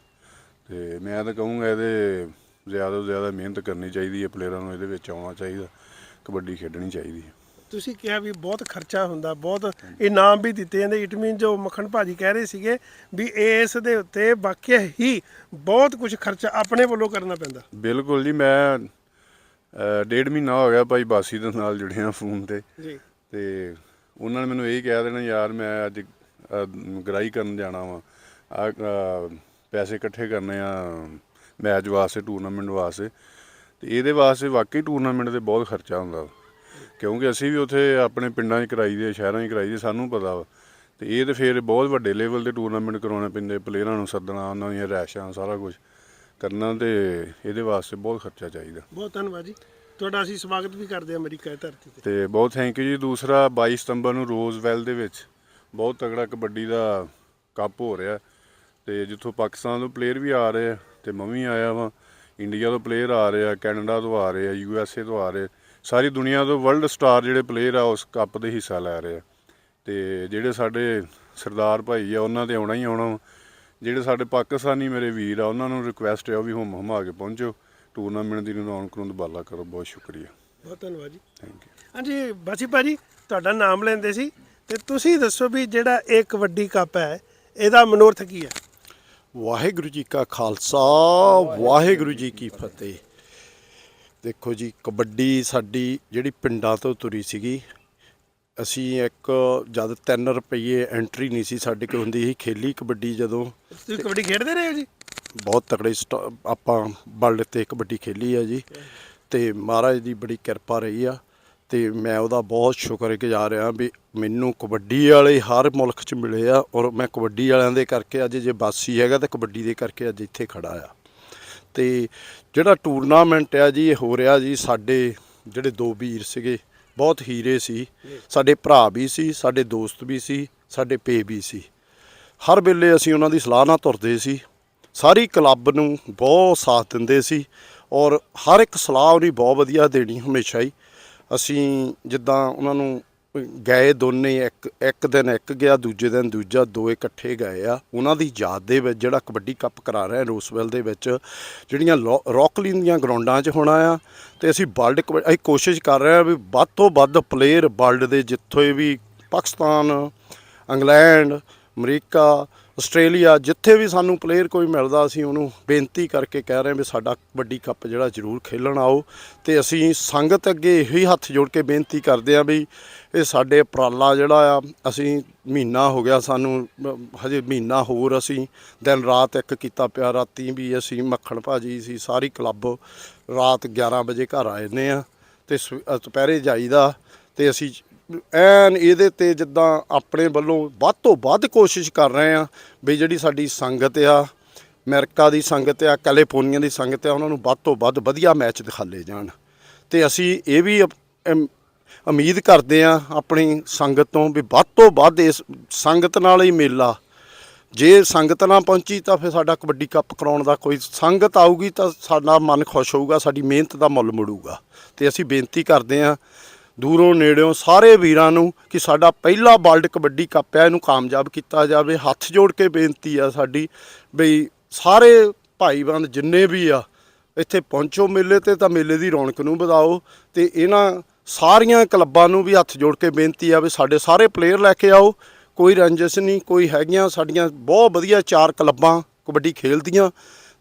ਤੇ ਮੈਂ ਤਾਂ ਕਹੂੰਗਾ ਇਹਦੇ ਜ਼ਿਆਦਾ ਤੋਂ ਜ਼ਿਆਦਾ ਮਿਹਨਤ ਕਰਨੀ ਚਾਹੀਦੀ ਹੈ ਪਲੇਅਰਾਂ ਨੂੰ ਇਹਦੇ ਵਿੱਚ ਆਉਣਾ ਚਾਹੀਦਾ ਕਬੱਡੀ ਖੇਡਣੀ ਚਾਹੀਦੀ ਹੈ ਤੁਸੀਂ ਕਿਹਾ ਵੀ ਬਹੁਤ ਖਰਚਾ ਹੁੰਦਾ ਬਹੁਤ ਇਨਾਮ ਵੀ ਦਿੱਤੇ ਜਾਂਦੇ ਇਟ ਮੀਨ ਜੋ ਮੱਖਣ ਭਾਜੀ ਕਹਿ ਰਹੇ ਸੀਗੇ ਵੀ ਇਸ ਦੇ ਉੱਤੇ ਵਾਕਿਆ ਹੀ ਬਹੁਤ ਕੁਝ ਖਰਚਾ ਆਪਣੇ ਵੱਲੋਂ ਕਰਨਾ ਪੈਂਦਾ। ਬਿਲਕੁਲ ਜੀ ਮੈਂ ਡੇਢ ਮਹੀਨਾ ਹੋ ਗਿਆ ਭਾਈ ਬਾਸੀ ਦੇ ਨਾਲ ਜੁੜਿਆ ਫੋਨ ਤੇ। ਜੀ। ਤੇ ਉਹਨਾਂ ਨੇ ਮੈਨੂੰ ਇਹ ਕਹਿ ਦੇਣਾ ਯਾਰ ਮੈਂ ਅੱਜ ਅ, ਗਰਾਈ ਕਰਨ ਜਾਣਾ ਵਾ। ਆ ਪੈਸੇ ਇਕੱਠੇ ਕਰਨੇ ਆ ਮੈਚ ਵਾਸਤੇ ਟੂਰਨਾਮੈਂਟ ਵਾਸਤੇ। ਤੇ ਇਹਦੇ ਵਾਸਤੇ ਵਾਕਈ ਟੂਰਨਾਮੈਂਟ ਤੇ ਬਹੁਤ ਖਰਚਾ ਹੁੰਦਾ ਵਾ। ਕਿਉਂਕਿ ਅਸੀਂ ਵੀ ਉੱਥੇ ਆਪਣੇ ਪਿੰਡਾਂ 'ਚ ਕਰਾਈ ਦੇ ਸ਼ਹਿਰਾਂ 'ਚ ਕਰਾਈ ਦੇ ਸਾਨੂੰ ਪਤਾ ਵਾ। ਤੇ ਇਹ ਤੇ ਫਿਰ ਬਹੁਤ ਵੱਡੇ ਲੈਵਲ ਦੇ ਟੂਰਨਾਮੈਂਟ ਕਰਾਉਣੇ ਪੈਂਦੇ ਪਲੇਅਰਾਂ ਨੂੰ ਸੱਦਣਾ ਉਹਨਾਂ ਦੀਆਂ ਰੈਸ਼ਾਂ ਸਾਰਾ ਕੁਝ ਕਰਨਾ ਤੇ ਇਹਦੇ ਵਾਸਤੇ ਬਹੁਤ ਖਰਚਾ ਚਾਹੀਦਾ। ਬਹੁਤ ਧੰਨਵਾਦ ਜੀ। ਤੁਹਾਡਾ ਅਸੀਂ ਸਵਾਗਤ ਵੀ ਕਰਦੇ ਹਾਂ ਅਮਰੀਕਾ ਦੀ ਧਰਤੀ ਤੇ। ਤੇ ਬਹੁਤ ਥੈਂਕ ਯੂ ਜੀ। ਦੂਸਰਾ 22 ਸਤੰਬਰ ਨੂੰ ਰੋਜ਼ਵੈਲ ਦੇ ਵਿੱਚ ਬਹੁਤ ਤਗੜਾ ਕਬੱਡੀ ਦਾ ਕੱਪ ਹੋ ਰਿਹਾ। ਤੇ ਜਿੱਥੋਂ ਪਾਕਿਸਤਾਨ ਤੋਂ ਪਲੇਅਰ ਵੀ ਆ ਰਹੇ ਆ ਤੇ ਮੈਂ ਵੀ ਆਇਆ ਵਾਂ। ਇੰਡੀਆ ਤੋਂ ਪਲੇਅਰ ਆ ਰਹੇ ਆ ਕੈਨੇਡਾ ਤੋਂ ਆ ਰਹੇ ਆ ਯੂ ਐਸ ਏ ਤੋਂ ਆ ਰਹੇ ਸਾਰੀ ਦੁਨੀਆ ਤੋਂ ਵਰਲਡ ਸਟਾਰ ਜਿਹੜੇ ਪਲੇਅਰ ਆ, ਉਸ ਕੱਪ ਦੇ ਹਿੱਸਾ ਲੈ ਰਹੇ ਆ। ਤੇ ਜਿਹੜੇ ਸਾਡੇ ਸਰਦਾਰ ਭਾਈ ਆ, ਉਹਨਾਂ ਤੇ ਆਉਣਾ ਹੀ ਆਉਣਾ ਵਾ। ਜਿਹੜੇ ਸਾਡੇ ਪਾਕਿਸਤਾਨੀ ਮੇਰੇ ਵੀਰ ਆ, ਉਹਨਾਂ ਨੂੰ ਰਿਕੁਐਸਟ ਹੈ ਉਹ ਵੀ ਹੁਮ ਹਮਾ ਕੇ ਪਹੁੰਚੋ। ਟੂਰਨਾਮੈਂਟ ਦੀ ਰੌਣਕ ਨੂੰ ਦੁਬਾਲਾ ਕਰੋ ਬਹੁਤ ਸ਼ੁਕਰੀਆ। ਬਹੁਤ ਧੰਨਵਾਦ ਜੀ। ਥੈਂਕ ਯੂ ਹਾਂਜੀ ਬਾਸੀ ਭਾਜੀ ਤੁਹਾਡਾ ਨਾਮ ਲੈਂਦੇ ਸੀ ਤੇ ਤੁਸੀਂ ਦੱਸੋ ਵੀ ਜਿਹੜਾ ਇਹ ਕਬੱਡੀ ਕੱਪ ਹੈ ਇਹਦਾ ਮਨੋਰਥ ਕੀ ਹੈ? ਵਾਹਿਗੁਰੂ ਜੀ ਕਾ ਖਾਲਸਾ ਵਾਹਿਗੁਰੂ ਜੀ ਕੀ ਫਤਿਹ। ਦੇਖੋ ਜੀ ਕਬੱਡੀ ਸਾਡੀ ਜਿਹੜੀ ਪਿੰਡਾਂ ਤੋਂ ਤੁਰੀ ਸੀਗੀ ਅਸੀਂ ਇੱਕ ਜਦ 3 ਰੁਪਏ ਐਂਟਰੀ ਨਹੀਂ ਸੀ ਸਾਡੇ ਕੋਲ ਹੁੰਦੀ ਸੀ ਖੇਲੀ ਕਬੱਡੀ ਜਦੋਂ। ਤੁਸੀਂ ਕਬੱਡੀ ਖੇਡਦੇ ਰਹੇ ਹੋ ਜੀ? ਬਹੁਤ ਤਕੜੇ ਸਟਾ- ਆਪਾਂ ਵਰਲਡ ਤੇ ਕਬੱਡੀ ਖੇਲੀ ਆ ਜੀ। ਤੇ ਮਹਾਰਾਜ ਦੀ ਬੜੀ ਕਿਰਪਾ ਰਹੀ ਆ ਤੇ ਮੈਂ ਉਹਦਾ ਬਹੁਤ ਸ਼ੁਕਰਗੁਜ਼ਾਰ ਆ ਵੀ ਮੈਨੂੰ ਕਬੱਡੀ ਵਾਲੇ ਹਰ ਮੁਲਕ 'ਚ ਮਿਲੇ ਆ ਔਰ ਮੈਂ ਕਬੱਡੀ ਵਾਲਿਆਂ ਦੇ ਕਰਕੇ ਅੱਜ ਜੇ ਬਾਸੀ ਹੈਗਾ ਤਾਂ ਕਬੱਡੀ ਦੇ ਕਰਕੇ ਅੱਜ ਇੱਥੇ ਖੜਾ ਆ। ਤੇ ਜਿਹੜਾ ਟੂਰਨਾਮੈਂਟ ਆ ਜੀ, ਇਹ ਹੋ ਰਿਹਾ ਜੀ, ਸਾਡੇ ਜਿਹੜੇ ਦੋ ਵੀਰ ਸੀਗੇ, ਬਹੁਤ ਹੀਰੇ ਸੀ। ਸਾਡੇ ਭਰਾ ਵੀ ਸੀ, ਸਾਡੇ ਦੋਸਤ ਵੀ ਸੀ, ਸਾਡੇ ਪੇ ਵੀ ਸੀ। ਹਰ ਵੇਲੇ ਅਸੀਂ ਉਹਨਾਂ ਦੀ ਸਲਾਹ ਨਾਲ ਤੁਰਦੇ ਸੀ। ਸਾਰੀ ਕਲੱਬ ਨੂੰ ਬਹੁਤ ਸਾਥ ਦਿੰਦੇ ਸੀ ਔਰ ਹਰ ਇੱਕ ਸਲਾਹ ਉਹਦੀ ਬਹੁਤ ਵਧੀਆ ਦੇਣੀ ਹਮੇਸ਼ਾ ਹੀ। ਅਸੀਂ ਜਿੱਦਾਂ ਉਹਨਾਂ ਨੂੰ ਗਏ ਦੋਨੇ, ਇੱਕ ਇੱਕ ਦਿਨ ਇੱਕ ਗਿਆ, ਦੂਜੇ ਦਿਨ ਦੂਜਾ ਦੋ ਇਕੱਠੇ ਗਏ ਆ। ਉਹਨਾਂ ਦੀ ਯਾਦ ਦੇ ਵਿੱਚ ਜਿਹੜਾ ਕਬੱਡੀ ਕੱਪ ਕਰਾ ਰਹੇ ਆ ਰੋਸਵੈਲ ਦੇ ਵਿੱਚ, ਜਿਹੜੀਆਂ ਲੋ- ਰੌਕਲਿਨ ਦੀਆਂ ਗਰਾਊਂਡਾਂ 'ਚ ਹੋਣਾ ਆ ਤੇ ਅਸੀਂ ਵਰਲਡ ਕਬੱਡੀ ਅਸੀਂ ਕੋਸ਼ਿਸ਼ ਕਰ ਰਹੇ ਆ ਵੀ ਵੱਧ ਤੋਂ ਵੱਧ ਪਲੇਅਰ ਵਰਲਡ ਦੇ ਜਿੱਥੇ ਵੀ ਪਾਕਿਸਤਾਨ, ਇੰਗਲੈਂਡ, ਅਮਰੀਕਾ ਆਸਟ੍ਰੇਲੀਆ, ਜਿੱਥੇ ਵੀ ਸਾਨੂੰ ਪਲੇਅਰ ਕੋਈ ਮਿਲਦਾ, ਅਸੀਂ ਉਹਨੂੰ ਬੇਨਤੀ ਕਰਕੇ ਕਹਿ ਰਹੇ ਹਾਂ ਵੀ ਸਾਡਾ ਕਬੱਡੀ ਕੱਪ ਜਿਹੜਾ ਜ਼ਰੂਰ ਖੇਲਣ ਆਓ। ਤੇ ਅਸੀਂ ਸੰਗਤ ਅੱਗੇ ਇਹੀ ਹੱਥ ਜੋੜ ਕੇ ਬੇਨਤੀ ਕਰਦੇ ਹਾਂ ਵੀ ਇਹ ਸਾਡੇ ਉਪਰਾਲਾ ਜਿਹੜਾ ਆ, ਅਸੀਂ ਮਹੀਨਾ ਹੋ ਗਿਆ ਸਾਨੂੰ, ਹਜੇ ਮਹੀਨਾ ਹੋਰ ਅਸੀਂ ਦਿਨ ਰਾਤ ਇੱਕ ਕੀਤਾ ਪਿਆ, ਰਾਤੀ ਵੀ ਅਸੀਂ ਮੱਖਣ ਭਾਜੀ ਸੀ, ਸਾਰੀ ਕਲੱਬ ਰਾਤ 11 ਵਜੇ ਘਰ ਆਏ ਨੇ ਆ ਤੇ ਸਵ- ਦੁਪਹਿਰੇ ਜਾਈਦਾ ਤੇ ਅਸੀਂ ਐਨ ਇਹਦੇ ਤੇ ਜਿੱਦਾਂ ਆਪਣੇ ਵੱਲੋਂ ਵੱਧ ਤੋਂ ਵੱਧ ਕੋਸ਼ਿਸ਼ ਕਰ ਰਹੇ ਆ ਵੀ ਜਿਹੜੀ ਸਾਡੀ ਸੰਗਤ ਆ, ਅਮਰੀਕਾ ਦੀ ਸੰਗਤ ਆ, ਕੈਲੀਫੋਰਨੀਆ ਦੀ ਸੰਗਤ ਆ, ਉਹਨਾਂ ਨੂੰ ਵੱਧ ਤੋਂ ਵੱਧ ਵਧੀਆ ਮੈਚ ਦਿਖਾਲੇ ਜਾਣ। ਤੇ ਅਸੀਂ ਇਹ ਵੀ ਅਪ- ਉਮੀਦ ਕਰਦੇ ਆ ਆਪਣੀ ਸੰਗਤ ਤੋਂ ਵੀ ਵੱਧ ਤੋਂ ਵੱਧ ਇਸ ਸੰਗਤ ਨਾਲ ਹੀ ਮੇਲਾ। ਜੇ ਸੰਗਤ ਨਾ ਪਹੁੰਚੀ ਤਾਂ ਫਿਰ ਸਾਡਾ ਕਬੱਡੀ ਕੱਪ ਕਰਾਉਣ ਦਾ ਕੋਈ ਸੰਗਤ ਆਊਗੀ ਤਾਂ ਸਾਡਾ ਮਨ ਖੁਸ਼ ਹੋਊਗਾ, ਸਾਡੀ ਮਿਹਨਤ ਦਾ ਮੁੱਲ ਮੁੜੂਗਾ। ਤੇ ਅਸੀਂ ਬੇਨਤੀ ਕਰਦੇ ਹਾਂ ਦੂਰੋਂ ਨੇੜਿਓਂ ਸਾਰੇ ਵੀਰਾਂ ਨੂੰ ਕਿ ਸਾਡਾ ਪਹਿਲਾ ਵਰਲਡ ਕਬੱਡੀ ਕੱਪ ਹੈ ਇਹਨੂੰ ਕਾਮਯਾਬ ਕੀਤਾ ਜਾਵੇ। ਹੱਥ ਜੋੜ ਕੇ ਬੇਨਤੀ ਆ ਸਾਡੀ ਬਈ ਸਾਰੇ ਭਾਈਬੰਦ ਜਿੰਨੇ ਵੀ ਆ, ਇੱਥੇ ਪਹੁੰਚੋ ਮੇਲੇ ਤੇ ਤਾਂ ਮੇਲੇ ਦੀ ਰੌਣਕ ਨੂੰ ਵਧਾਓ ਤੇ ਇਹਨਾਂ ਸਾਰੀਆਂ ਕਲੱਬਾਂ ਨੂੰ ਵੀ ਹੱਥ ਜੋੜ ਕੇ ਬੇਨਤੀ ਆ ਵੀ ਸਾਡੇ ਸਾਰੇ ਪਲੇਅਰ ਲੈ ਕੇ ਆਓ। ਕੋਈ ਰੰਜਿਸ਼ ਨਹੀਂ, ਕੋਈ ਹੈਗੀਆਂ ਸਾਡੀਆਂ ਬਹੁਤ ਵਧੀਆ ਚਾਰ ਕਲੱਬਾਂ ਕਬੱਡੀ ਖੇਲਦੀਆਂ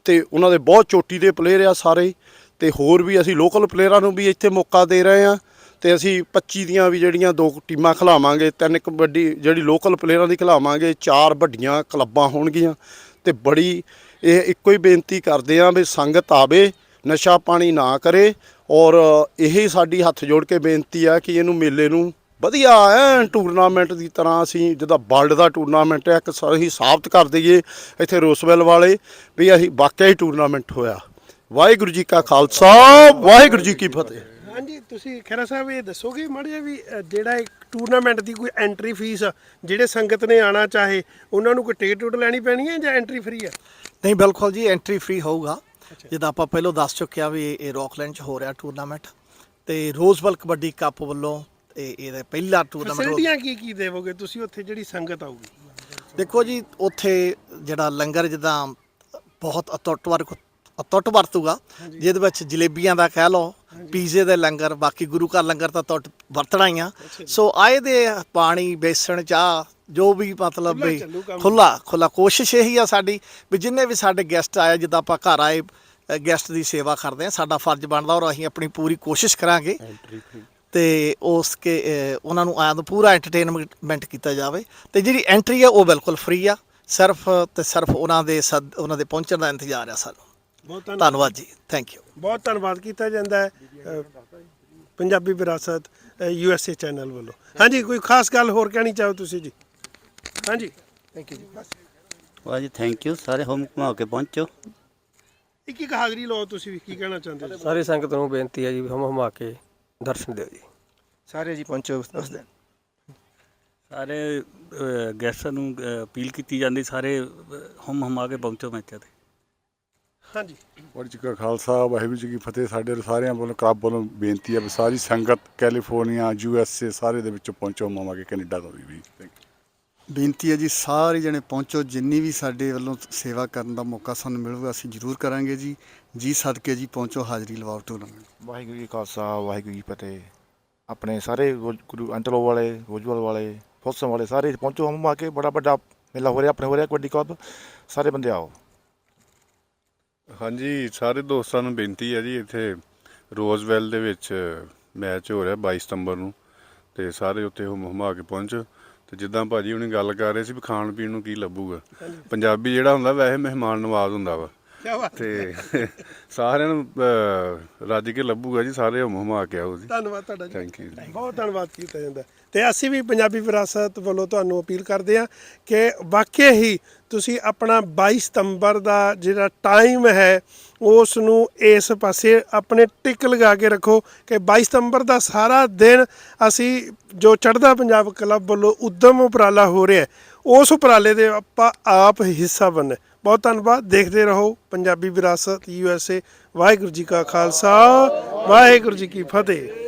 ਤੇ ਉਹਨਾਂ ਦੇ ਬਹੁਤ ਚੋਟੀ ਦੇ ਪਲੇਅਰ ਆ ਸਾਰੇ ਤੇ ਹੋਰ ਵੀ ਅਸੀਂ ਲੋਕਲ ਪਲੇਅਰਾਂ ਨੂੰ ਵੀ ਇੱਥੇ ਮੌਕਾ ਦੇ ਰਹੇ ਆ ਤੇ ਅਸੀਂ 25 ਦੀਆਂ ਵੀ ਜਿਹੜੀਆਂ ਦੋ ਟੀਮਾਂ ਖਿਲਾਵਾਂਗੇ, ਤਿੰਨ ਕਬੱਡੀ ਜਿਹੜੀ ਲੋਕਲ ਪਲੇਅਰਾਂ ਦੀ ਖਿਲਾਵਾਂਗੇ, ਚਾਰ ਵੱਡੀਆਂ ਕਲੱਬਾਂ ਹੋਣਗੀਆਂ ਤੇ ਬੜੀ ਇਹ ਇੱਕੋ ਹੀ ਬੇਨਤੀ ਕਰਦੇ ਆ ਵੀ ਸੰਗਤ ਆਵੇ, ਨਸ਼ਾ ਪਾਣੀ ਨਾ ਕਰੇ ਔਰ ਇਹੀ ਸਾਡੀ ਹੱਥ ਜੋੜ ਕੇ ਬੇਨਤੀ ਆ ਕਿ ਇਹਨੂੰ ਮੇਲੇ ਨੂੰ ਵਧੀਆ ਐਨ ਟੂਰਨਾਮੈਂਟ ਦੀ ਤਰ੍ਹਾਂ ਅਸੀਂ ਜਿਹਦਾ ਵਰਲਡ ਦਾ ਟੂਰਨਾਮੈਂਟ ਹੈ ਇੱਕ ਸਹੀ ਸਾਬਤ ਕਰ ਦਈਏ ਇੱਥੇ ਰੋਸਵੈਲ ਵਾਲੇ ਵੀ ਅਸੀਂ ਵਾਕਿਆ ਹੀ ਟੂਰਨਾਮੈਂਟ ਹੋਇਆ। ਵਾਹਿਗੁਰੂ ਜੀ ਕਾ ਖਾਲਸਾ, ਵਾਹਿਗੁਰੂ ਜੀ ਕੀ ਫਤਿਹ। ਹਾਂਜੀ ਤੁਸੀਂ ਖੈਰਾ ਸਾਹਿਬ ਇਹ ਦੱਸੋਗੇ ਮਾੜਾ ਜਿਹਾ ਵੀ ਅ, ਜਿਹੜਾ ਇੱਕ ਟੂਰਨਾਮੈਂਟ ਦੀ ਕੋਈ ਐਂਟਰੀ ਫੀਸ ਜਿਹੜੇ ਸੰਗਤ ਨੇ ਆਣਾ ਚਾਹੇ ਉਹਨਾਂ ਨੂੰ ਕੋਈ ਟਿਕਟ ਟੁਕਟ ਲੈਣੀ ਪੈਣੀ ਹੈ ਜਾਂ ਐਂਟਰੀ ਫ੍ਰੀ ਹੈ ਨਹੀਂ ਬਿਲਕੁਲ ਜੀ ਐਂਟਰੀ ਫ੍ਰੀ ਹੋਊਗਾ। ਜਿੱਦਾਂ ਆਪਾਂ ਪਹਿਲਾਂ ਦੱਸ ਚੁੱਕਿਆ ਵੀ ਇਹ- ਇਹ ਰੌਕਲੈਂਡ 'ਚ ਹੋ ਰਿਹਾ ਟੂਰਨਾਮੈਂਟ ਤੇ ਰੋਜ਼ਬਲ ਕਬੱਡੀ ਕੱਪ ਵੱਲੋਂ ਇਹ ਇਹਦਾ ਪਹਿਲਾ ਟੂਰਨਾਮੈਂਟ ਫੈਸਿਲਿਟੀਆਂ ਕੀ ਕੀ ਦੇਵੋਗੇ? ਤੁਸੀਂ ਉੱਥੇ ਜਿਹੜੀ ਸੰਗਤ ਆਊਗੀ। ਦੇਖੋ ਜੀ ਉੱਥੇ ਜਿਹੜਾ ਲੰਗਰ ਜਿੱਦਾਂ ਬਹੁਤ ਅਤੁੱਟ ਅਤੁੱਟ ਵਰਤੂਗਾ। ਜਿਹਦੇ ਵਿੱਚ ਜਲੇਬੀਆਂ ਦਾ ਕਹਿ ਲਓ ਪੀਜ਼ੇ ਦੇ ਲੰਗਰ ਬਾਕੀ ਗੁਰੂ ਘਰ ਲੰਗਰ ਤਾਂ ਟੁੱਟ ਵਰਤਣਾ ਹੀ ਆ। ਸੋ ਆਏ ਦੇ ਪਾਣੀ ਬੇਸਣ ਚਾਹ ਜੋ ਵੀ ਮਤਲਬ ਵੀ। ਖੁੱਲਾ ਖੁੱਲਾ ਕੋਸ਼ਿਸ਼ ਇਹੀ ਆ ਸਾਡੀ ਵੀ ਜਿੰਨੇ ਵੀ ਸਾਡੇ ਗੈਸਟ ਆਏ ਜਿੱਦਾਂ ਆਪਾਂ ਘਰ ਆਏ ਗੈਸਟ ਦੀ ਸੇਵਾ ਕਰਦੇ ਆ ਸਾਡਾ ਫਰਜ਼ ਬਣਦਾ ਔਰ ਅਸੀਂ ਆਪਣੀ ਪੂਰੀ ਕੋਸ਼ਿਸ਼ ਕਰਾਂਗੇ। ਤੇ ਉਸ ਕੇ ਉਹਨਾਂ ਨੂੰ ਆਇਆ ਤੋਂ ਪੂਰਾ ਐਂਟਰਟੇਨਮੈਂਟ ਕੀਤਾ ਜਾਵੇ। ਤੇ ਜਿਹੜੀ ਐਂਟਰੀ ਆ ਉਹ ਬਿਲਕੁਲ ਫ੍ਰੀ ਆ। ਸਿਰਫ ਤੇ ਸਿਰਫ ਉਹਨਾਂ ਦੇ ਉਹਨਾਂ ਦੇ ਪਹੁੰਚਣ ਦਾ ਇੰਤਜ਼ਾਰ ਆ ਸਾਨੂੰ। ਬਹੁਤ ਧੰਨਵਾਦ ਧੰਨਵਾਦ ਜੀ ਥੈਂਕ ਯੂ ਬਹੁਤ ਧੰਨਵਾਦ ਕੀਤਾ ਜਾਂਦਾ ਹੈ। ਅ, ਪੰਜਾਬੀ ਵਿਰਾਸਤ ਯੂ ਐਸ ਏ ਚੈਨਲ ਵੱਲੋਂ। ਹਾਂਜੀ ਕੋਈ ਖਾਸ ਗੱਲ ਹੋਰ ਕਹਿਣੀ ਚਾਹੋ ਤੁਸੀਂ ਜੀ? ਹਾਂਜੀ। ਥੈਂਕ ਯੂ ਜੀ। ਬਸ ਵਾਹ ਜੀ ਥੈਂਕ ਯੂ ਸਾਰੇ ਹੋਮ ਘੁਮਾ ਕੇ ਪਹੁੰਚੋ। ਇੱਕ ਇੱਕ ਹਾਜ਼ਰੀ ਲਓ ਤੁਸੀਂ ਵੀ ਕੀ ਕਹਿਣਾ ਚਾਹੁੰਦੇ ਹੋ? ਸਾਰੀ ਸੰਗਤ ਨੂੰ ਬੇਨਤੀ ਹੈ ਜੀ ਹਮ ਹਮਾ ਕੇ ਦਰਸ਼ਨ ਦਿਓ ਜੀ। ਸਾਰੇ ਜੀ ਪਹੁੰਚੋ ਉਸ ਦਿਨ। ਸਾਰੇ ਗੈਸਟਾਂ ਨੂੰ ਅਪੀਲ ਕੀਤੀ ਜਾਂਦੀ ਸਾਰੇ ਹਮ ਹਮਾ ਕੇ ਪਹੁੰਚੋ ਮੈਚਾਂ ਤੇ ਹਾਂਜੀ। ਵਾਹਿਗੁਰੂ ਜੀ ਕਾ ਖਾਲਸਾ ਵਾਹਿਗੁਰੂ ਜੀ ਕੀ ਫਤਿਹ। ਸਾਡੇ ਸਾਰਿਆਂ ਵੱਲੋਂ ਕਲੱਬ ਵੱਲੋਂ ਬੇਨਤੀ ਹੈ ਵੀ ਸਾਰੀ ਸੰਗਤ ਕੈਲੀਫੋਰਨੀਆ ਯੂ ਐਸ ਏ ਸਾਰੇ ਦੇ ਵਿੱਚੋਂ ਪਹੁੰਚੋ ਕੇ ਕੈਨੇਡਾ ਤੋਂ ਵੀ। ਵੀ Thank you. ਬੇਨਤੀ ਹੈ ਜੀ ਸਾਰੇ ਜਣੇ ਪਹੁੰਚੋ ਜਿੰਨੀ ਵੀ ਸਾਡੇ ਵੱਲੋਂ ਸੇਵਾ ਕਰਨ ਦਾ ਮੌਕਾ ਸਾਨੂੰ ਮਿਲੂਗਾ ਅਸੀਂ ਜ਼ਰੂਰ ਕਰਾਂਗੇ ਜੀ। ਜੀ ਸਦਕੇ ਜੀ ਪਹੁੰਚੋ ਹਾਜ਼ਰੀ ਲਵਾਓ ਟੂਰਨਾਮੈਂਟ ਵਾਹਿਗੁਰੂ ਜੀ ਖਾਲਸਾ ਵਾਹਿਗੁਰੂ ਜੀ ਕੀ ਫਤਿਹ। ਆਪਣੇ ਸਾਰੇ ਗੁਰੂ ਅੰਤਲੋ ਵਾਲੇ ਰੋਜਵਾਲ ਵਾਲੇ ਫੋਸਮ ਵਾਲੇ ਸਾਰੇ ਪਹੁੰਚੋ ਹਮ ਆ ਕੇ ਬੜਾ ਵੱਡਾ ਮੇਲਾ ਹੋ ਰਿਹਾ ਆਪਣੇ ਹੋ ਰਿਹਾ ਕਬੱਡੀ ਕੱਪ ਸਾਰੇ ਬੰਦੇ ਆਓ। ਹਾਂਜੀ ਸਾਰੇ ਦੋਸਤਾਂ ਨੂੰ ਬੇਨਤੀ ਹੈ ਜੀ ਇੱਥੇ ਰੋਜ਼ਵੈਲ ਦੇ ਵਿੱਚ ਮੈਚ ਹੋ ਰਿਹਾ 22 ਸਤੰਬਰ ਨੂੰ ਤੇ ਸਾਰੇ ਉੱਥੇ ਹੁਮ ਹੁਮਾ ਕੇ ਪਹੁੰਚੋ। ਤੇ ਜਿੱਦਾਂ ਭਾਜੀ ਹੁਣੀ ਗੱਲ ਕਰ ਰਹੇ ਸੀ ਵੀ ਖਾਣ ਪੀਣ ਨੂੰ ਕੀ ਲੱਭੂਗਾ। ਪੰਜਾਬੀ ਜਿਹੜਾ ਹੁੰਦਾ ਵੈਸੇ ਮਹਿਮਾਨ ਨਵਾਜ਼ ਹੁੰਦਾ ਵਾ। ਤੇ *laughs* ਸਾਰਿਆਂ ਨੂੰ ਅਹ, ਰੱਜ ਕੇ ਲੱਭੂਗਾ ਜੀ ਸਾਰੇ ਹੁਮ ਹੁਮਾ ਕੇ ਆਓ ਜੀ। ਧੰਨਵਾਦ ਤੁਹਾਡਾ ਜੀ। ਥੈਂਕ ਯੂ ਬਹੁਤ ਧੰਨਵਾਦ ਕੀਤਾ ਜਾਂਦਾ। ਤੇ ਅਸੀਂ ਵੀ ਪੰਜਾਬੀ ਵਿਰਾਸਤ ਵੱਲੋਂ ਤੁਹਾਨੂੰ ਅਪੀਲ ਕਰਦੇ ਹਾਂ ਕਿ ਵਾਕਿਆ ਹੀ ਤੁਸੀਂ ਆਪਣਾ 22 ਸਤੰਬਰ ਦਾ ਜਿਹੜਾ ਟਾਈਮ ਹੈ ਉਸ ਨੂੰ ਇਸ ਪਾਸੇ ਆਪਣੇ ਟਿਕ ਲਗਾ ਕੇ ਰੱਖੋ ਕਿ 22 ਸਤੰਬਰ ਦਾ ਸਾਰਾ ਦਿਨ ਅਸੀਂ ਜੋ ਚੜ੍ਹਦਾ ਪੰਜਾਬ ਕਲੱਬ ਵੱਲੋਂ ਉਦਮ ਉਪਰਾਲਾ ਹੋ ਰਿਹਾ ਹੈ, ਉਸ ਉਪਰਾਲੇ ਦੇ ਆਪਾਂ ਆਪ ਹਿੱਸਾ ਬਣੇ ਬਹੁਤ ਧੰਨਵਾਦ। ਦੇਖਦੇ ਰਹੋ ਪੰਜਾਬੀ ਵਿਰਾਸਤ U S A. Waheguru ji ਕਾ ਖਾਲਸਾ, ਵਾਹਿਗੁਰੂ ਜੀ ਕੀ ਫਤਿਹ।